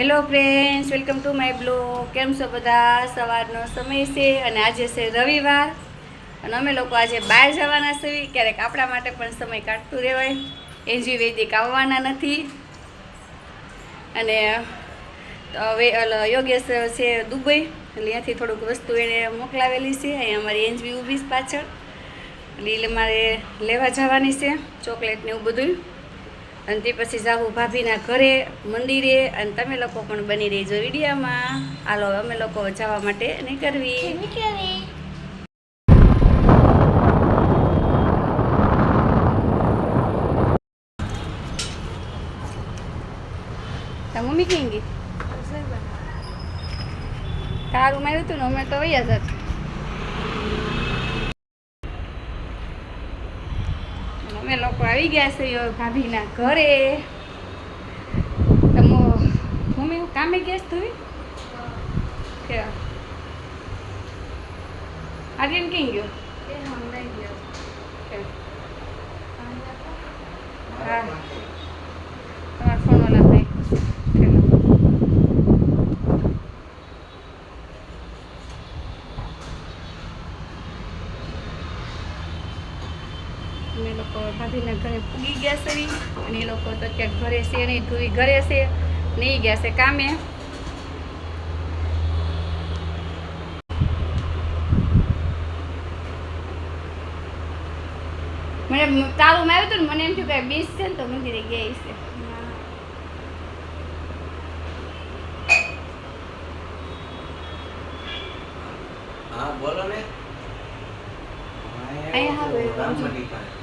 Hello friends welcome to my blog કેમ છો બધા? સવારનો સમય છે અને આજે છે રવિવાર. અને અમે લોકો આજે બહાર જવાના છીએ ક્યારેક આપણા માટે પણ સમય કાઢતું રહેવાય. એનજી વૈદિક આવવાના નથી. અને હવે યોગેશ છે દુબઈ. એટલે ત્યાંથી થોડુંક વસ્તુ એણે મોકલાવેલી છે. અહીંયા અમારી એનજી ઊભી પાછળ. એટલે મારે લેવા જવાની છે. ચોકલેટ ને એવું બધું અને તે પછી જાવું ભાભીના ઘરે મંદિરે અને તમે લોકો પણ બની રહેજો વિડીયામાં. હાલો અમે લોકો જવા માટે નીકળવી. મમ્મી ક્યાં ગઈ? તારું માર્યું હતું ને અમે તો વૈયા જ હતા. અને અમે લોકો આવી ગયા છે ભાભીના ઘરે. તમો મમ્મી કામે ગયા તું કે આર્યન ક્યાં ગયો? હા. તમારો ફોન ઓલા ભાઈ ઠેલો. અમે લોકો ભાભીના ઘરે પૂગી ગયા છે અને એ લોકો તો અત્યારે ઘરે છે નહીં ધ્રુવી ઘરે છે નહીં ગયા છે કામે. મને તારું માં આવ્યું હતું ને મને એમ થયું કે બીજ છે ને તો મંદિરે ગયા છે. હા બોલો ને. અહીંયા હા.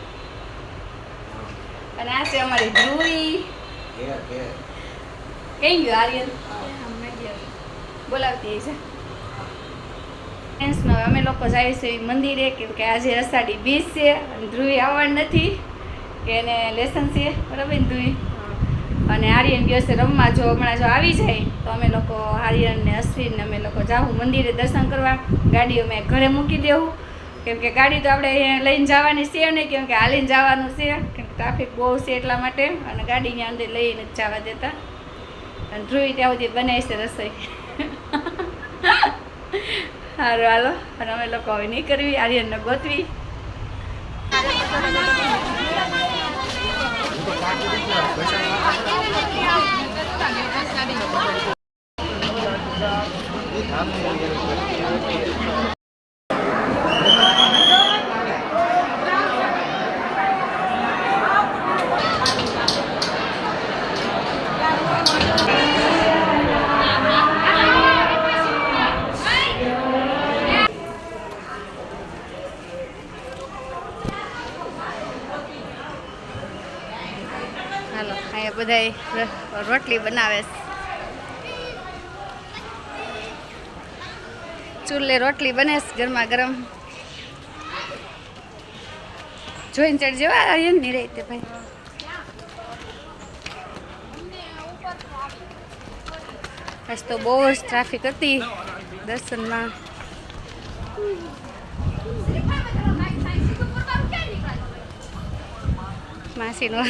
અને આ છે અમારી ધ્રુવી. કઈ ગયો આર્યન? બોલાવતી છે. ફ્રેન્ડ્સમાં અમે લોકો જાય છે મંદિરે કેમ કે આજે અષાઢી બીજ છે અને ધ્રુવી આવવાનું નથી કે એને લેસન છે. બરાબર ને ધ્રુવી? અને આર્યન ગયો છે રમવા. જો હમણાં જો આવી જાય તો અમે લોકો આર્યન ને અશ્વિન ને અમે લોકો જાવું મંદિરે દર્શન કરવા. ગાડી અમે ઘરે મૂકી દેવું કેમ કે ગાડી તો આપણે લઈને જવાની છે નહીં કેમ કે હાલીને જવાનું છે. ટ્રાફિક બહુ છે એટલા માટે અને ગાડીની અંદર લઈને જ જવા દેતા. અને ધ્રુવી ત્યાં સુધી બનાવી છે રસોઈ. સારું હાલો. અને અમે લોકો હવે નહીં કરવી આર્યનને ગોતવી. હાલો અહીંયા બધા રોટલી બનાવે ચૂલે રોટલી બને ગરમા ગરમ જોઈને ચડ જેવા રહી તે ભાઈ. આજ તો બહુ જ ટ્રાફિક હતી દર્શનમાં. માસીનો.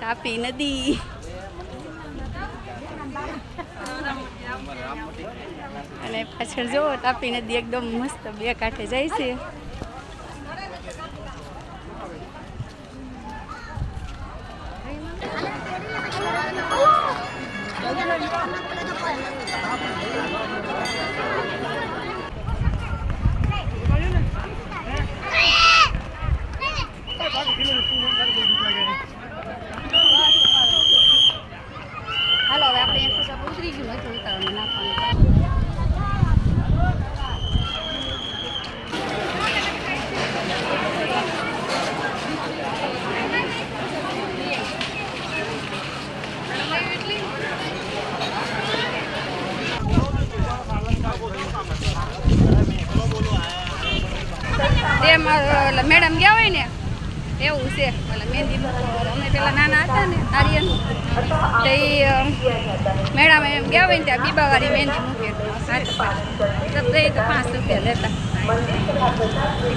તાપી નદી અને પાછળ જુઓ તાપી નદી એકદમ મસ્ત બે કાંઠે જાય છે હાલો હવે આપણે એક પછી ઉતરી ગયું નથી ઉતારવાનું નાખવાનું તે મારા મેડમ ગયા હોય ને, એવું છે. ઓલા મહેંદી અમે પેલા નાના હતા ને, આર્યન. તો એ મેડમ એમ ગયા હોય ને ત્યાં બીબાવાળી મહેંદી મૂકે. સાત પર તો એ તો પાંચ રૂપિયા લેતા.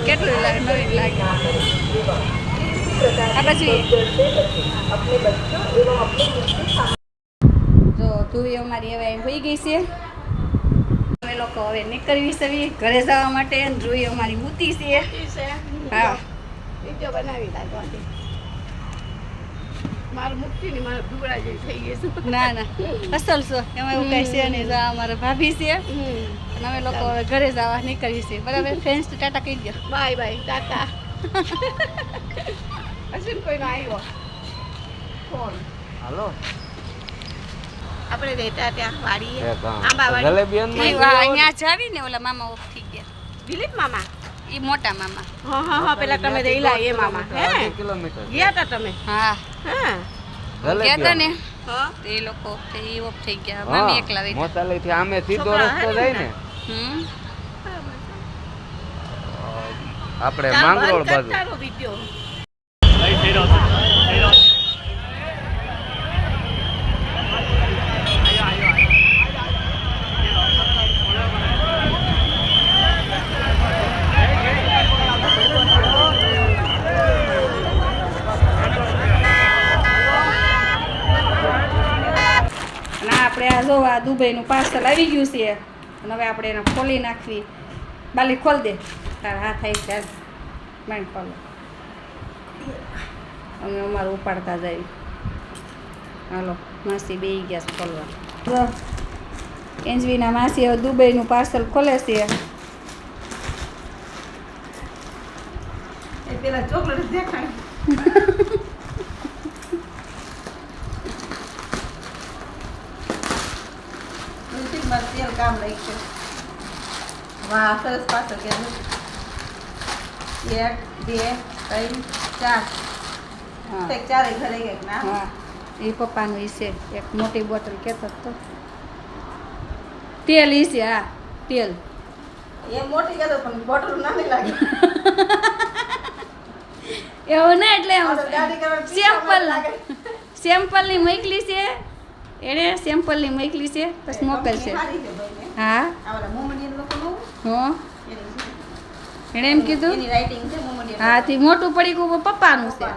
કેટલું લાગે, નવીન લાગે. પછી જો ધુવી અમારી હવે એમ હોઈ ગઈ છે. અમે લોકો હવે નીકળવી છે ઘરે જવા માટે ધ્રુવી અમારી મૂતી છે. હા. વીડિયો બનાવી લાગવાની મારું મુક્તિ ની મારા દુબળા જેવી થઈ ગઈ છે. ના ના. અસલ છો. એમાં એવું કઈ છે નહીં. જો અમારા ભાભી છે. અને અમે લોકો હવે ઘરે જવા નીકળવી છે બરાબર? ફ્રેન્ડ્સ ટાટા કહી દો બાય બાય. ટાટા. હજી ને કોઈનો આવ્યો ફોન. હાલો. આપણે રહેતા ત્યાં વાડીએ. આંબાવાડી. જલેબી અહીંયા જાવી ને ઓલા મામા ઓફ થઈ ગયા. દિલીપ મામા? એ મોટા મામા. હા હા હા પેલા તમે રહેલા એ મામા. હે? કિલોમીટર. ગયા તા તમે? હા. હા? ગયા હતા ને? હા. તે એ લોકો તે ઈ ઓફ થઈ ગયા. મામી એકલા રહી મોતાલયથી આમે સીધો રસ્તો જાય ને હમ. આપણે માંગરોળ બાજુ. તારો વીડિયો રહ્યો આ આપણે આ જો આ દુબઈનું પાર્સલ આવી ગયું છે અને હવે આપણે એને ખોલી નાખવી. બાલી ખોલ દે. તારા હાથ આવી ચાલ મેં ખોલો. અમે અમારું ઉપાડતા જાય હાલો માસી બે ગયા છે ખોલવા. એન્જવીના માસી હવે દુબઈનું પાર્સલ ખોલે છે. પેલા ચોકલેટ દેખાય. મારે તેલ કામ છે. વાહ સરસ પાછળ કે એક બે ત્રણ ચાર. ચારે ઘરે ના? હા. એ પપ્પાનું ઈ છે. એક મોટી બોટલ કહેતો તો તેલ ઈ છે હા તેલ. એ મોટી કહેતો પણ બોટલ નાની લાગે. એવું ના એટલે કરવા સેમ્પલની. સેમ્પલની મોકલી છે. એણે સેમ્પલની મોકલી છે પછી મોકલશે હા. હો. એણે એમ કીધું? હા થી મોટું પડી ગયું પપ્પાનું છે.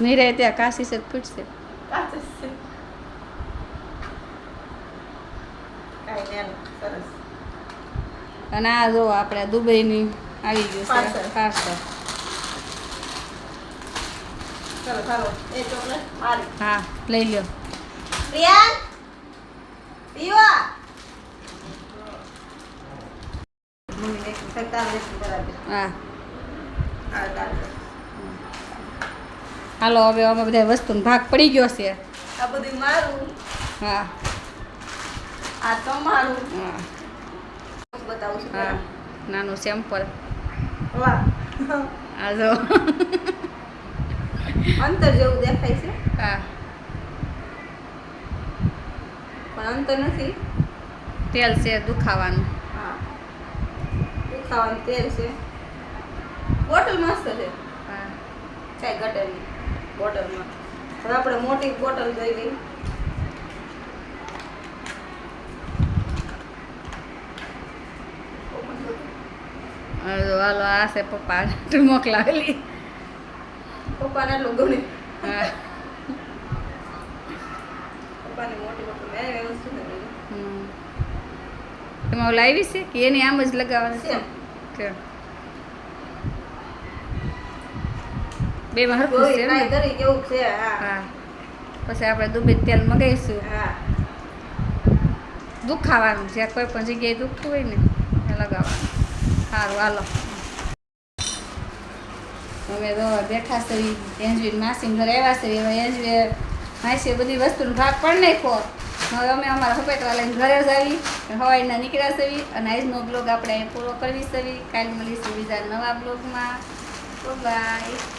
નીરે ત્યાં કાશી ફૂટશે સરસ. અને આ જો આપણે દુબઈની આવી ગયું છે. પાર્સલ. ચલો ચાલો. એ ચોકલેટ મારી હા લઈ લ્યો. પ્રિયાન પીવા. મમ્મીને એક બરાબર હા. હાલો હવે અમે બધા વસ્તુનો ભાગ પડી ગયો છે. આ બધું મારું. હા. આ તમારું હા. બતાવું છું હા. નાનું સેમ્પલ વાહ. આ જો. અંતર જેવું દેખાય છે? હા. પણ અંતર નથી? તેલ છે દુખાવાનું. હા. દુખાવાનું તેલ છે. બોટલ મસ્ત છે. હા. ચાય ગટરની બોટલમાં. હવે આપણે મોટી બોટલ જોઈ ગઈ હાલો આ છે પપ્પા. મોકલાવેલી. એમાં છે કે એની આમ જ લગાવવાની છે? બે માં હરખું છે છે? હા. હા. પછી આપણે દુબઈ તેલ મગાવીશું દુખાવાનું જ્યાં કોઈ પણ જગ્યાએ દુખતું હોય ને લગાવવાનું. સારું હાલો. અમે તો બેઠા છે એન્જવી માસી ઘરે આવ્યા છે. હવે એન્જવી માસી બધી વસ્તુનો ભાગ પણ નાખ્યો. હવે અમે અમારા હપેટવા લઈને ઘરે જ આવી, હવાઈના નીકળ્યા છે અને આજનો બ્લોગ આપણે પૂરો કરવી છે કાલે મળીશું બીજા નવા બ્લોગમાં. બાય